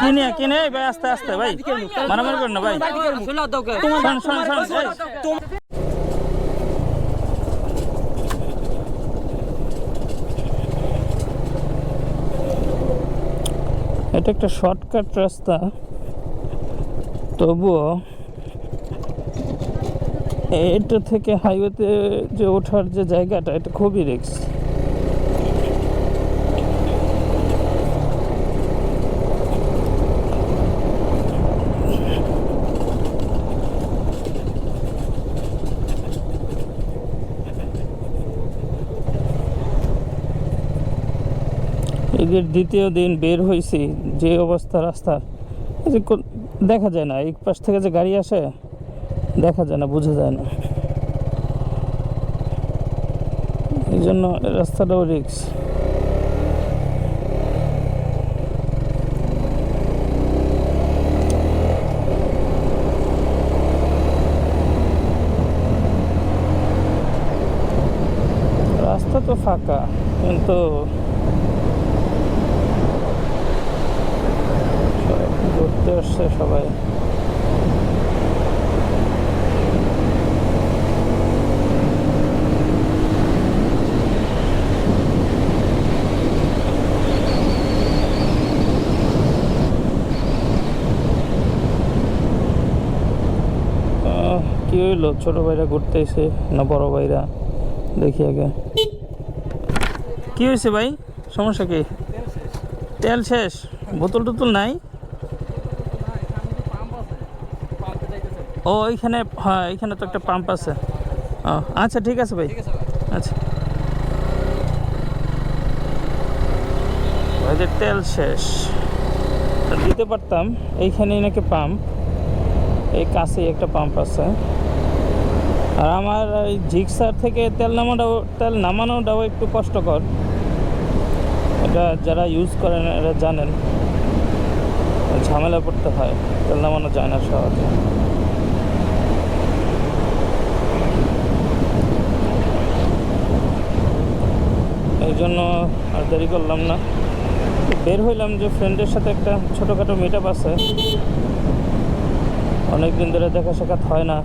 কিনে। কিনে ভাই আস্তে আস্তে ভাই। মারামারি করেন না ভাই। শোন শোন শোন এটা একটা শর্টকাট রাস্তা। তবুও এটা থেকে হাইওয়েতে যে ওঠার যে জায়গাটা এটা খুবই রিস্ক ঈদের দ্বিতীয় দিন বের হয়েছি যে অবস্থা রাস্তা দেখা যায় না এক পাশ থেকে যে গাড়ি আসে, দেখা যায় না, বোঝা যায় না। এই জন্য রাস্তাটাও রিক্স রাস্তা তো ফাঁকা, কিন্তু ঘুরতে আসছে সবাই। কি হইল? ছোট ভাইরা ঘুরতে এসে না বড় ভাইরা? দেখি আগে। কি হয়েছে ভাই? সমস্যা কি? তেল শেষ। বোতল টোতল নাই? ও এইখানে হ্যাঁ এইখানে তো একটা পাম্প আছে। ও আচ্ছা ঠিক আছে ভাই। আচ্ছা। ভাইদের তেল শেষ। দিতে পারতাম এইখানেই নাকি পাম্প এই কাছেই একটা পাম্প আছে। আর আমার এই জিক্সার থেকে তেল নামাটাও তেল নামানোটাও একটু কষ্টকর। এটা যারা ইউজ করেন এরা জানেন। ঝামেলা পড়তে হয় তেল নামানো যায় না সহজে। জন্য আর দেরি করলাম না। বের হইলাম যে ফ্রেন্ডের সাথে একটা ছোটোখাটো মিট আপ আছে। অনেক দিন ধরে দেখা সাক্ষাৎ হয় না।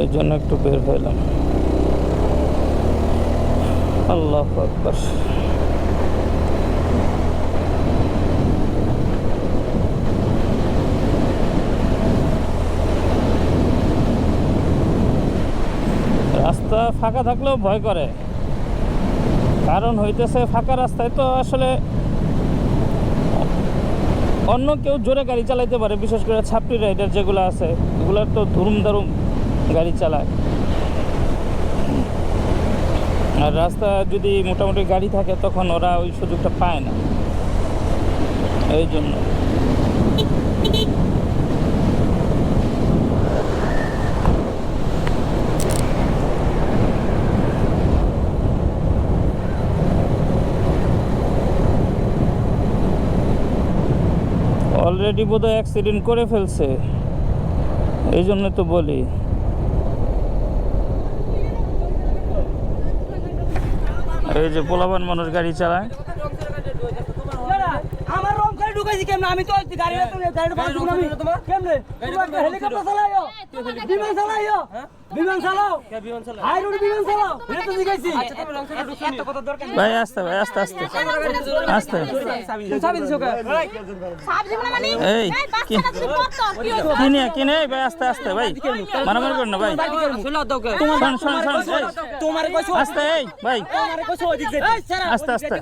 এই জন্য একটু বের হইলাম। আল্লাহ আকবর রাস্তা ফাঁকা থাকলেও ভয় করে। কারণ হইতেছে ফাঁকা রাস্তায় তো আসলে অন্য কেউ জোরে গাড়ি চালাইতে পারে, বিশেষ করে ছাপড়ি রাইডার যেগুলো আছে, এগুলোর তো ধুরুম দারুম গাড়ি চালায়। আর রাস্তা যদি মোটামুটি গাড়ি থাকে, তখন ওরা ওই সুযোগটা পায় না। এই জন্য। অলরেডি বোধহয় অ্যাক্সিডেন্ট করে ফেলছে। এই জন্য তো বলি। এই যে পোলাবান মানুষ গাড়ি চালায়। ঢুকাইছি কেমনে? আমি তো গাড়ি গাড়ি পাস আমি কেমনে? তোমার হেলিকপ্টার চালাইও। বিমান চালাইও। বিমান চালাও। হাই রোড বিমান চালাও। এটা তো শিখাইছি ভাই আস্তে ভাই আস্তে আস্তে। আস্তে। চাবি দিছো কে? এই কিনে কিনে ভাই আস্তে আস্তে ভাই। মারামারি করেন না ভাই। শোন শোন শোন তোমার কইছো আস্তে এই ভাই। তোমার কইছো ওদিক যেতে। আস্তে আস্তে।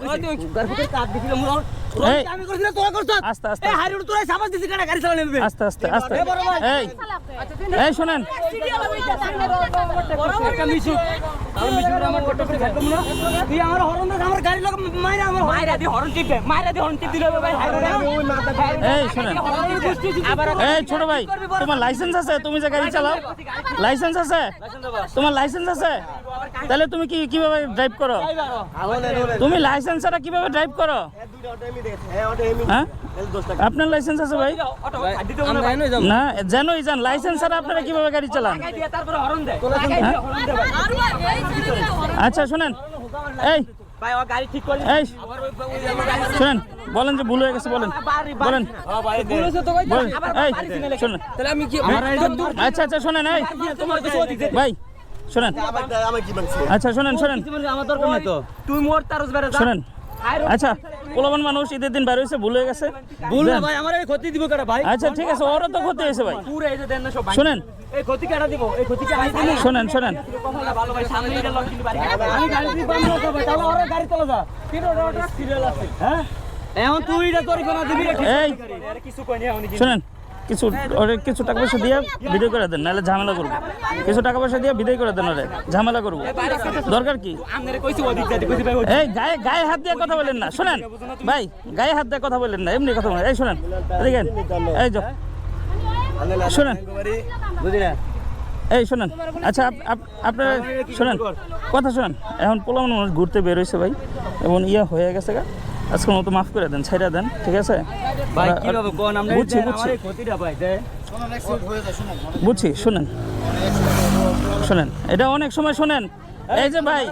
কাট দিছিল মুর এই। আমি করছিলাম তোরা করছ। আস্তে আস্তে এই হাই রোড তোরা সাবাস দিছিস কেন গাড়ি চালানো নেবে আস্তে আস্তে আস্তে। এই এই। শোনেন। একটা মিশু। আমি মিশু আমার ফটো করে খাইতাম না। তুই আমার হরন আমার গাড়ি লোক মাইরা আমার মাইরা দি হরন টিপে মাইরা দি হরন টিপ দিলে ভাই হাই রোডে আমি ওই মাথা এই শোনেন। এই ছোট ভাই তোমার লাইসেন্স আছে? তুমি যে গাড়ি চালাও? লাইসেন্স আছে। তোমার লাইসেন্স আছে? তাহলে তুমি কি কীভাবে ড্রাইভ করো? তুমি লাইসেন্স ছাড়া কীভাবে ড্রাইভ করো? আপনার লাইসেন্স আছে ভাই? না জানোই জান লাইসেন্স ছাড়া আপনারা কীভাবে গাড়ি চালান? তারপরে হরন দেয়। আচ্ছা শুনেন। এই। ভাই ও গাড়ি ঠিক করে এই। শুনেন বলেন যে ভুল হয়ে গেছে বলেন। বলেন। কি আচ্ছা আচ্ছা শোনেন এই। তোমার কিছু অধিক ভাই শোনেন। আচ্ছা শোনেন শোনেন। আমার দরকার নাই তো। তুই মোর তারস বেড়ে শোনেন। আচ্ছা পোলাবান মানুষ ঈদের দিন বাইরে হয়েছে ভুল হয়ে গেছে? ভুল না ভাই আমার ক্ষতি দিব কেডা ভাই? আচ্ছা ঠিক আছে ওরও তো ক্ষতি হয়েছে ভাই। পুরো এই যে দেন না সব ভাই। শোনেন। এই ক্ষতি কেডা দিব? এই ক্ষতি কে আই দিব শোনেন। শোনেন ভালো ভাই সামনে এটা লক কিন্তু বাড়ি আমি গাড়ি দিয়ে বাম না ভাই তাহলে ওরে গাড়ি চলে যা। তিন ওটা সিরিয়াল আছে। হ্যাঁ? এখন তুই এটা তোর কোনা দিবি এই কিছু কই না শোনেন। কিছু, ওরে কিছু টাকা পয়সা দিয়ে বিদায় করে দেন, নাহলে ঝামেলা করব। কিছু টাকা পয়সা দিয়ে বিদায় করে দেন ঝামেলা করব। দরকার কি? এই গায়ে গায়ে হাত দিয়ে কথা বলেন না, শোনেন। ভাই, গায়ে হাত দিয়ে কথা বলেন না, এমনি কথা বলেন। এই শোনেন, এদিকে এই যো শোনেন। এই শোনেন। আচ্ছা আপ- আপ- আপনারা শোনেন। কথা শোনেন। এখন পোলাম মানুষ ঘুরতে বের হয়েছে ভাই, এবং ইয়া হয়ে গেছে গা। আজকের মতো মাফ করে দেন ছেড়ে দেন ঠিক আছে? ভাই ওরা- কোন আমরা বুঝছি বুঝছি। আমার ক্ষতিটা ভাই বুঝছি শোনেন। শোনেন এটা অনেক সময় শোনেন। এই যে ভাই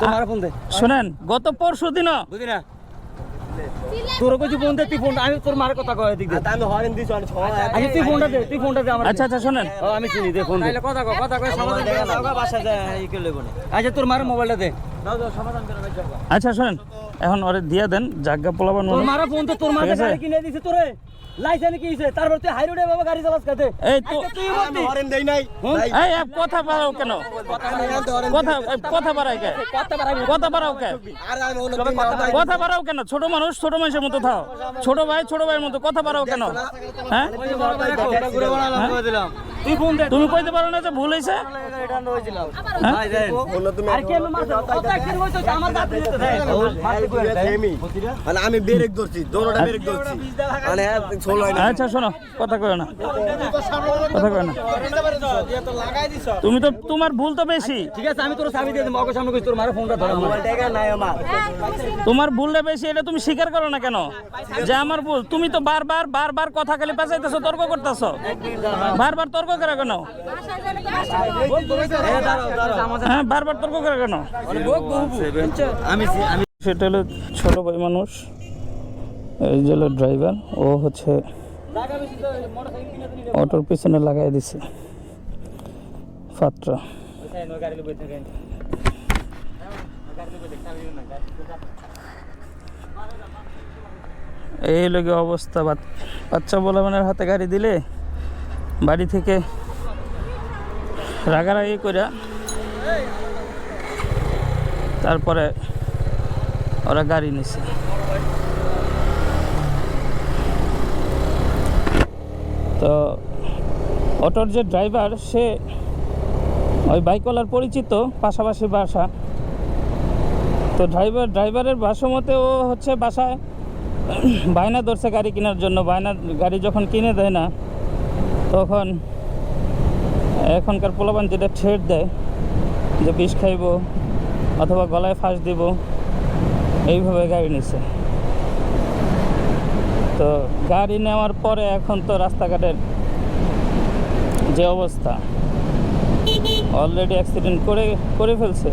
তোমার ফোন দে। শোনেন গত পরশু দিনও তোর ফোন দে তুই ফোন আমি তোর মার কথা কয় দিক দে হরেন দিছ আমি আচ্ছা তুই ফোনটা দে তুই ফোনটা দে আমার আচ্ছা আচ্ছা শোনেন। ও আমি চিনি দে ফোন দে। কথা কয় কথা কয় সমাধান করে দাও বাসা যায় এই করে বলে আচ্ছা তোর মার মোবাইলটা দে। দাও দাও সমাধান করে দাও আচ্ছা শোনেন। এখন ওরে দিয়ে দেন জাগা পোলাবান তোর মানুষ। মারা ফোন তো তোর আছে? গাড়ি কিনে দিছে তোরে। লাইসেন্স কি হইছে? তারপর তুই হাই রোডে বাবা গাড়ি চালাস কাতে। এই তো তুই বলতি? হরেন দেই নাই। এই আপ কথা বাড়াও কেন? কথা কথা বাড়াই কে কথা বাড়াও কে কথা বাড়াও কেন? ছোট মানুষ ছোট মানুষের মতো থাও। ছোট ভাই ছোট ভাইয়ের মতো। কথা বাড়াও কেন? হ্যাঁ? তুমি কইতে পারো না যে ভুল হয়েছে হ্যাঁ? হইছে মানে আমি ব্রেক ধরছি দোনোটা ব্রেক ধরছি। মানে আচ্ছা শোনো কথা কয় না। কথা কয় না। তুমি তো তোমার ভুল তো বেশি। ঠিক আছে আমি তোর চাবি দিয়ে দেব সামনে কই তোর মারা ফোনটা ধর মোবাইল টাকা নাই আমার। তোমার ভুলটা বেশি এটা তুমি স্বীকার করো না কেন? যে আমার ভুল তুমি তো বারবার বারবার কথা খালি পেঁচাইতেছো তর্ক করতেছো। বারবার তর্ক করে কেন? হ্যাঁ বারবার তর্ক করে কেন? সেটা হলো ছোট ভাই মানুষ এই যে হলো ড্রাইভার ও হচ্ছে অটোর পিছনে লাগাই দিছে। ফাত্রা। এই লোকে অবস্থা। বাচ্চা বাচ্চা মানে হাতে গাড়ি দিলে বাড়ি থেকে রাগারাগি করে তারপরে ওরা গাড়ি নিছে। তো অটোর যে ড্রাইভার, সে ওই বাইকওয়ালার পরিচিত, পাশাপাশি বাসা। তো ড্রাইভার ড্রাইভারের বাসা মতে ও হচ্ছে বাসায় বায়না ধরছে গাড়ি কেনার জন্য। বায়না গাড়ি যখন কিনে দেয় না তখন এখনকার পোলাপান যেটা ছেড় দেয়, যে বিষ খাইব অথবা গলায় ফাঁস দিব, এইভাবে গাড়ি নিছে। তো গাড়ি নেওয়ার পরে এখন তো রাস্তাঘাটের যে অবস্থা অলরেডি অ্যাক্সিডেন্ট করে করে ফেলছে।